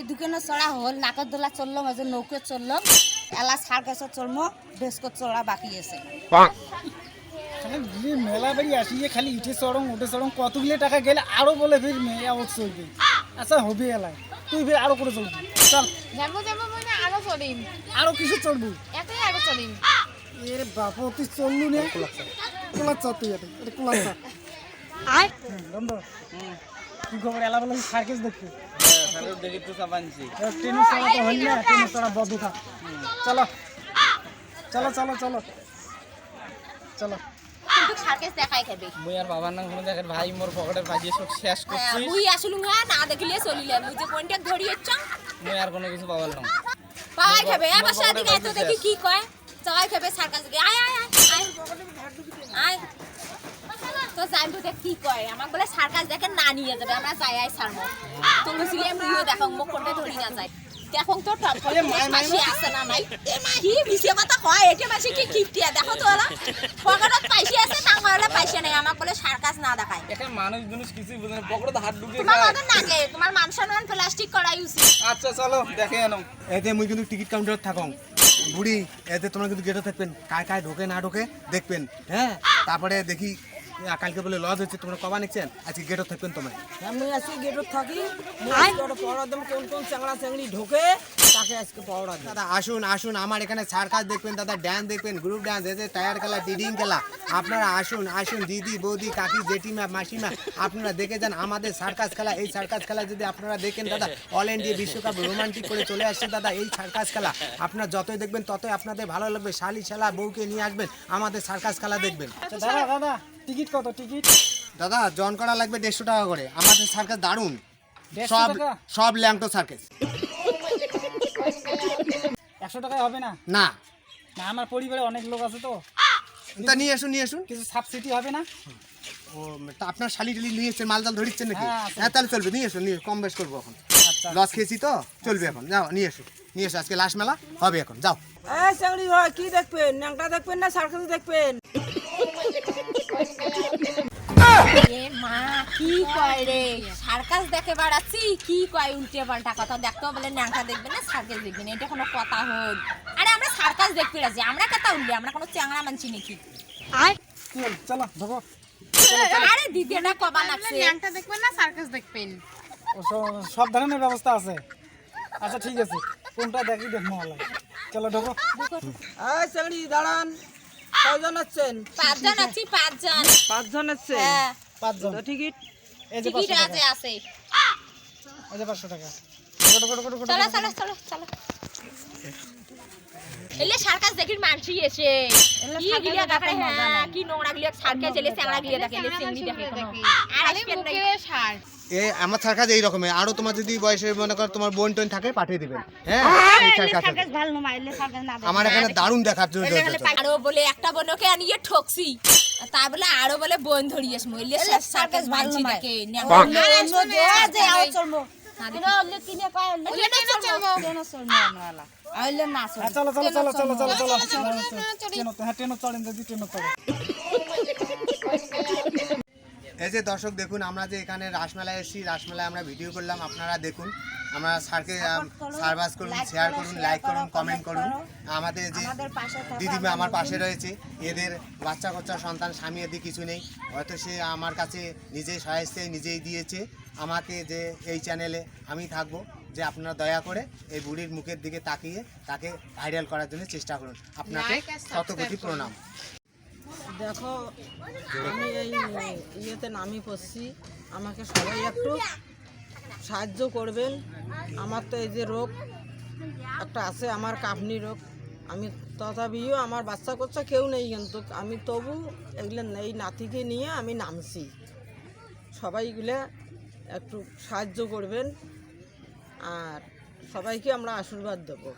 এই দোকানে চড়া হল নাকর দোলা চললাম এজন নৌকে চললাম এলা সার্কাসে চলম বেসকত চড়া বাকি আছে। মেলা বাড়ি আসিয়ে খালি ইটে চড়ং উঠে চড়ং কতগুলো টাকা গেলে আরও বলে ফির মেয়ে আবার চলবে। আচ্ছা হবে এলাই। তুই ফির আরও করে চলবি। চল। যাব যাব মানে আরও চলিম। আরও কিছু চড়বি এতই আরও চলিম। এর বাপ তুই চললু নে? কোলাচ্ছা তুই এটা এটা কোলাচ্ছা আয় কি খবর এলা বলে সার্কেস দেখতে স্যারের দেখি তো চাপানছি ট্রেনের চড়া তো হল না ট্রেনের চড়া বদ্ধ থাক চলো চলো চলো চলো। চলো। কিন্তু সার্কাস দেখাই খাবে। মুই আর বাবার নাম কোনো দেখেন ভাই মোর পকেটের বাজিয়ে সব শেষ করছি মুই আসলু হ্যাঁ না দেখলে চলিলে মুই যে কন্ট্যাক্ট ধরিয়েছ। মুই আর কোনো কিছু পাবার না পাওয়াই খাবে। আমার সাথে গায়ে তো দেখি কি কয়। চাওয়াই খাবে সার্কাস আয় আয় আয় তো জানব দেখ কি কয়? আমাক বলে সার্কাস দেখে না নিয়ে যাবে আমরা যাই আয় সারমো তো বলছিলি মুইও দেখো মোক কোনটা ধরি না যায় দেখো তো টপ করে মাসি আছে না নাই? কি বিছে কথা কয়? এটা মাসি কি কিপটিয়া দেখো তো ওরা পকেটত পয়সা আছে টাঙ্গালে পয়সা নাই। আমাক বলে সার্কাস না দেখায়। এখানে মানুষ মানুষ কিছুই বুঝে না পকেটে হাত ঢুকিয়ে তোমার নাগে? তোমার মান সম্মান প্লাস্টিক করাই উচিত। আচ্ছা চলো দেখে এনো এতে মুই কিন্তু টিকিট কাউন্টার থাকং। বুড়ি এতে তোমরা কিন্তু গেটে থাকবেন। কায় কায় ঢোকে না ঢোকে দেখবেন। হ্যাঁ তারপরে দেখি কালকে বলে লজ হচ্ছে তোমরা কবা নিচ্ছেন? আজকে গেটও থাকবেন তোমায় আমি আজকে গেটত থাকি। ওটা পড়া কোন কোন চ্যাংড়া চ্যাংড়ি ঢোকে তাকে আজকে পড়া দাদা আসুন আসুন আমার এখানে সার্কাস দেখবেন দাদা ড্যান্স দেখবেন গ্রুপ ড্যান্স এতে টায়ার খেলা ডিডিং খেলা। আপনারা আসুন আসুন দিদি বৌদি কাকি জেঠিমা মাসিমা আপনারা দেখে যান আমাদের সার্কাস খেলা। এই সার্কাস খেলা যদি আপনারা দেখেন দাদা অল ইন্ডিয়া বিশ্বকাপ রোমান্টিক করে চলে আসছে দাদা এই সার্কাস খেলা। আপনারা যতই দেখবেন ততই আপনাদের ভালো লাগবে। শালি শালা বউকে নিয়ে আসবেন আমাদের সার্কাস খেলা দেখবেন। আচ্ছা, দাদা দাদা টিকিট কত টিকিট? দাদা জন করা লাগবে দেড়শো টাকা করে। আমাদের সার্কাস দারুণ। দেড়শো সব টাকা? সব ল্যাংটো সার্কাস একশো টাকায় হবে না? না। না আমার পরিবারে অনেক লোক আছে তো। তা নিয়ে আসুন নিয়ে আসুন কিছু সাবসিডি হবে না? ও তা আপনার শালি টালি নিয়ে এসছেন মাল জাল ধরিচ্ছেন নাকি? হ্যাঁ, হ্যাঁ তাহলে চলবে নিয়ে আসুন নিয়ে কম বেশ করব এখন। আচ্ছা। লস খেয়েছি তো চলবে এখন। যাও নিয়ে এসো নিয়ে এসো আজকে লাস্ট মেলা হবে এখন যাও। এই কি দেখবেন? ন্যাংটা দেখবেন না সার্কাস দেখবেন? মা কি কয় রে? সার্কাস দেখে বেড়াচ্ছি কি কয় উল্টে পাল্টা কথা। দেখতে বলে ন্যাংটা দেখবে না সার্কাস দেখবে না এটা কোনো কথা হল আরে আমরা সার্কাস দেখতে বেড়াচ্ছি আমরা কথা উঠলে আমরা কোনো চ্যাংড়া মানছি নাকি? আয়। চলো ঢোকো আরে দিদি এটা কবা লাগছে? ল্যাংটা দেখবেন না সার্কাস দেখবেন? সব- ধরনের ব্যবস্থা আছে। আচ্ছা ঠিক আছে। কোনটা দেখি দেখব চলো ঢোকো দাঁড়ান। কয়জন আছেন পাঁচজন আছি পাঁচজন পাঁচজন আছে হ্যাঁ পাঁচজন টিকিট এই যে টিকিট আছে আছে এই যে পাঁচশো টাকা চলো চলো চলো চলো এলে সার্কাস দেখির মানছি এসে। কি দেখায় হ্যাঁ কি নোংরা গিলিয়া সার্কাস এলে গিলিয়া দেখে এলে চিংড়ি দেখে আর এ আমার সার্কাস এই রকমের আরও তোমার যদি বয়সে মনে করো তোমার বোন টোন থাকে পাঠিয়ে দিবেন হ্যাঁ? সার্কাস। আমার এখানে দারুণ দেখার জন্য আরও বলে একটা বোনকে আনিয়ে ঠকছি। তা বলে আরও বলে বোন ধরিয়েছ মইলে সার্কাস মানছি দেখে হ্যাঁ, চলো চলো চলো চলো? চলো চলো ট্রেনও হ্যাঁ চড়েন যদি চড়ে এই যে দর্শক দেখুন আমরা যে এখানে রাসমেলায় এসেছি রাসমেলায় আমরা ভিডিও করলাম আপনারা দেখুন আমরা স্যারকে সার্ভাস করুন শেয়ার করুন লাইক করুন কমেন্ট করুন। আমাদের যে দিদিমা আমার পাশে রয়েছে এদের বাচ্চা কাচ্চা সন্তান স্বামী এদের কিছু নেই। হয়তো সে আমার কাছে নিজেই সহায়স্তে নিজেই দিয়েছে। আমাকে যে এই চ্যানেলে আমি থাকব। যে আপনারা দয়া করে এই বুড়ির মুখের দিকে তাকিয়ে তাকে ভাইরাল করার জন্য চেষ্টা করুন। আপনাকে শতকোটি প্রণাম। দেখো আমি এই ইয়েতে নামি পড়ছি। আমাকে সবাই একটু সাহায্য করবেন। আমার তো এই যে রোগ একটা আছে আমার কাঁপনি রোগ। আমি তথাপিও আমার বাচ্চা কাচ্চা কেউ নেই কিন্তু আমি তবু এগুলো এই নাতিকে নিয়ে আমি নামছি। সবাইগুলো একটু সাহায্য করবেন। আর সবাইকে আমরা আশীর্বাদ দেবো।